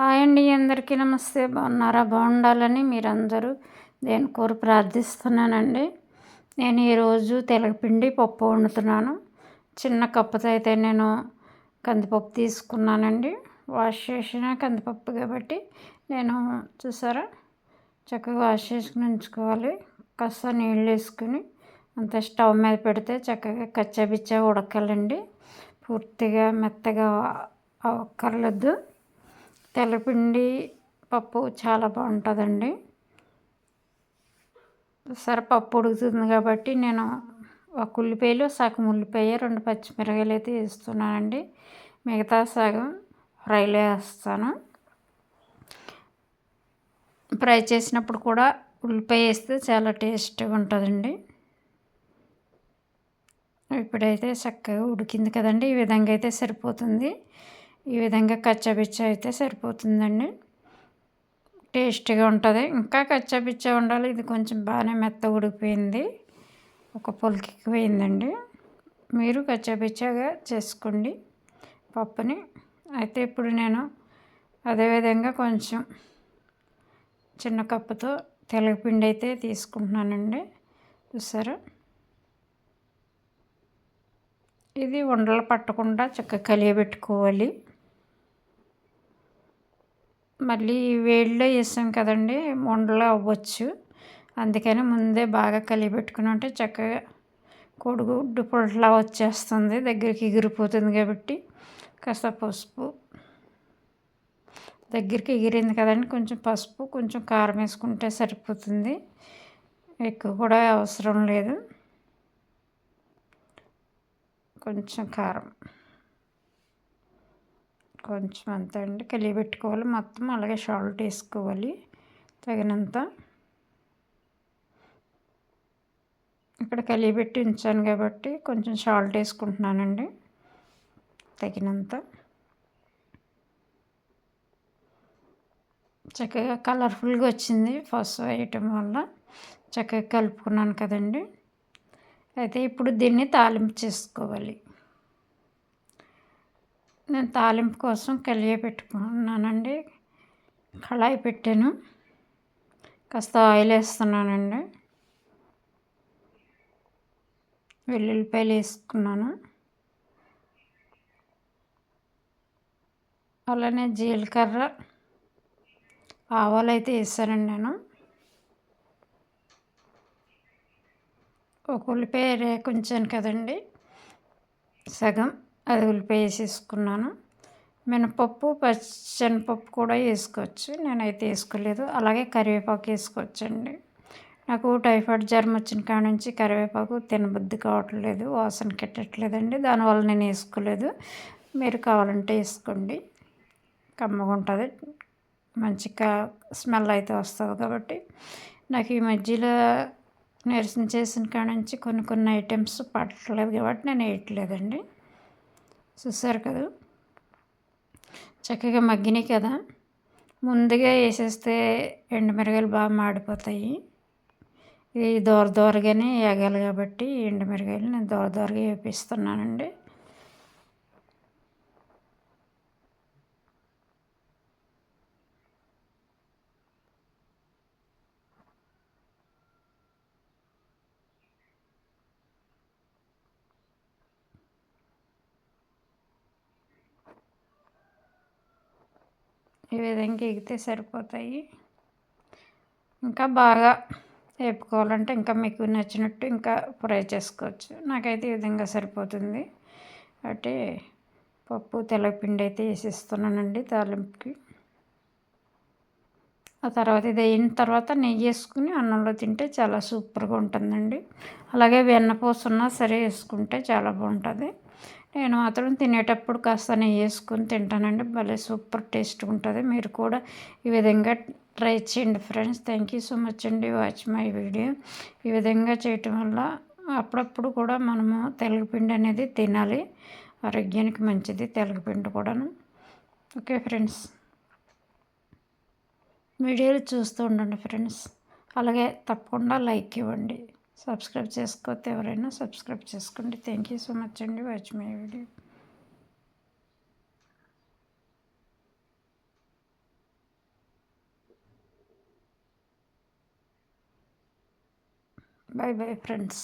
Hi అండి అందరికీ నమస్తే. బాగున్నారా? బాగుండాలని మీరందరూ దేని కోరు ప్రార్థిస్తున్నానండి. నేను ఈరోజు తెలగపిండి పప్పు వండుతున్నాను. చిన్న కప్పుతో అయితే నేను కందిపప్పు తీసుకున్నానండి. వాష్ చేసిన కందిపప్పు కాబట్టి నేను చూసారా? చక్కగా వాష్ చేసుకుని ఉంచుకోవాలి. కాస్త నీళ్ళు వేసుకుని అంత స్టవ్ మీద పెడితే చక్కగా కచ్చాబిచ్చా ఉడకాలండి. పూర్తిగా మెత్తగా అక్కర్లేదు తెల్లపిండి పప్పు చాలా బాగుంటుందండి. సరే పప్పు ఉడుకుతుంది కాబట్టి నేను ఒక ఉల్లిపాయలు సగం ఉల్లిపాయ రెండు పచ్చిమిరకాయలు అయితే వేస్తున్నానండి. మిగతా సగం ఫ్రైలో వేస్తాను. ఫ్రై చేసినప్పుడు కూడా ఉల్లిపాయ వేస్తే చాలా టేస్ట్గా ఉంటుందండి. ఇప్పుడైతే చక్కగా ఉడికింది కదండి ఈ విధంగా అయితే సరిపోతుంది. ఈ విధంగా కచ్చాబిచ్చ అయితే సరిపోతుందండి. టేస్టీగా ఉంటుంది. ఇంకా కచ్చాబిచ్చ ఉండాలి. ఇది కొంచెం బాగానే మెత్త ఉడికిపోయింది. ఒక పోయిందండి. మీరు కచ్చాబిచ్చగా చేసుకోండి పప్పుని. అయితే ఇప్పుడు నేను అదేవిధంగా కొంచెం చిన్న కప్పుతో తెలగపిండి అయితే తీసుకుంటున్నానండి. చూసారా? ఇది ఉండలు పట్టకుండా చక్కగా కలియబెట్టుకోవాలి. మళ్ళీ వేడిలో వేసాం కదండి ఉండలు అవ్వచ్చు. అందుకని ముందే బాగా కలిపెట్టుకుని ఉంటే చక్కగా కోడిగుడ్డు పుల్లలా వచ్చేస్తుంది దగ్గరికి ఎగిరిపోతుంది కాబట్టి. కాస్త పసుపు. దగ్గరికి ఎగిరింది కదండి కొంచెం పసుపు కొంచెం కారం వేసుకుంటే సరిపోతుంది. ఎక్కువ కూడా అవసరం లేదు. కొంచెం కారం. కొంచెం అంత అండి. కలిగి పెట్టుకోవాలి మొత్తం అలాగే సాల్ట్ వేసుకోవాలి. తగినంత. ఇక్కడ కలిగిపెట్టి ఉంచాను కాబట్టి కొంచెం సాల్ట్ వేసుకుంటున్నానండి. తగినంత. చక్కగా కలర్ఫుల్గా వచ్చింది ఫస్ట్ వేయటం వల్ల. చక్కగా కలుపుకున్నాను కదండి. అయితే ఇప్పుడు దీన్ని తాలింపు చేసుకోవాలి. నేను తాలింపు కోసం కలియ పెట్టుకున్నానండి. కళాయి పెట్టాను. కాస్త ఆయిల్ వేస్తున్నానండి. వెల్లుల్లిపాయలు వేసుకున్నాను. అలానే జీలకర్ర ఆవాలు అయితే వేసానండి నేను. ఒక ఉల్లిపాయ రేకుంచాను కదండి. సగం. అది ఉల్లిపాయ వేసేసుకున్నాను. మినపప్పు పచ్చనిపప్పు కూడా వేసుకోవచ్చు. నేనైతే వేసుకోలేదు. అలాగే కరివేపాకు వేసుకోవచ్చండి. నాకు టైఫాయిడ్ జ్వరం వచ్చిన కాడ నుంచి కరివేపాకు తినబుద్ధి కావట్లేదు వాసన కెట్టట్లేదండి. దానివల్ల నేను వేసుకోలేదు. మీరు కావాలంటే వేసుకోండి. కమ్మగా ఉంటుంది. మంచిగా స్మెల్ అయితే వస్తుంది కాబట్టి. నాకు ఈ మధ్యలో నీరసం చేసిన కాడ నుంచి కొన్ని కొన్ని ఐటమ్స్ పట్టలేదు కాబట్టి నేను వేయట్లేదండి. చూసారు కదా? చక్కగా మగ్గినాయి కదా? ముందుగా వేసేస్తే ఎండుమిరగాయలు బాగా మాడిపోతాయి. ఇది దూర దూరగానే వేగాలి కాబట్టి ఎండుమిరగాయలు నేను దూర దూరగా వేపిస్తున్నానండి. ఈ విధంగా ఎగితే సరిపోతాయి. ఇంకా బాగా వేపుకోవాలంటే ఇంకా మీకు నచ్చినట్టు ఇంకా ఫ్రై చేసుకోవచ్చు. నాకైతే ఈ విధంగా సరిపోతుంది. అంటే పప్పు తెలపిండి అయితే వేసేస్తున్నానండి తాలింపుకి. ఆ తర్వాత ఇది అయిన తర్వాత నెయ్యి వేసుకుని అన్నంలో తింటే చాలా సూపర్గా ఉంటుందండి. అలాగే వెన్నపూస ఉన్నా సరే వేసుకుంటే చాలా బాగుంటుంది. నేను మాత్రం తినేటప్పుడు కాస్త నెయ్యి వేసుకొని తింటానండి. భలే సూపర్ టేస్ట్ ఉంటుంది. మీరు కూడా ఈ విధంగా ట్రై చేయండి friends. Thank you so much అండి వాచ్ మై వీడియో. ఈ విధంగా చేయటం వల్ల అప్పుడప్పుడు కూడా మనము తెలగపిండి అనేది తినాలి. ఆరోగ్యానికి మంచిది తెలగపిండి కూడాను. Okay friends. వీడియోలు చూస్తూ ఉండండి ఫ్రెండ్స్. అలాగే తప్పకుండా లైక్ ఇవ్వండి. సబ్స్క్రైబ్ చేసుకోతే ఎవరైనా సబ్స్క్రైబ్ చేసుకోండి. థ్యాంక్ యూ సో మచ్ అండి. Watch my video bye bye friends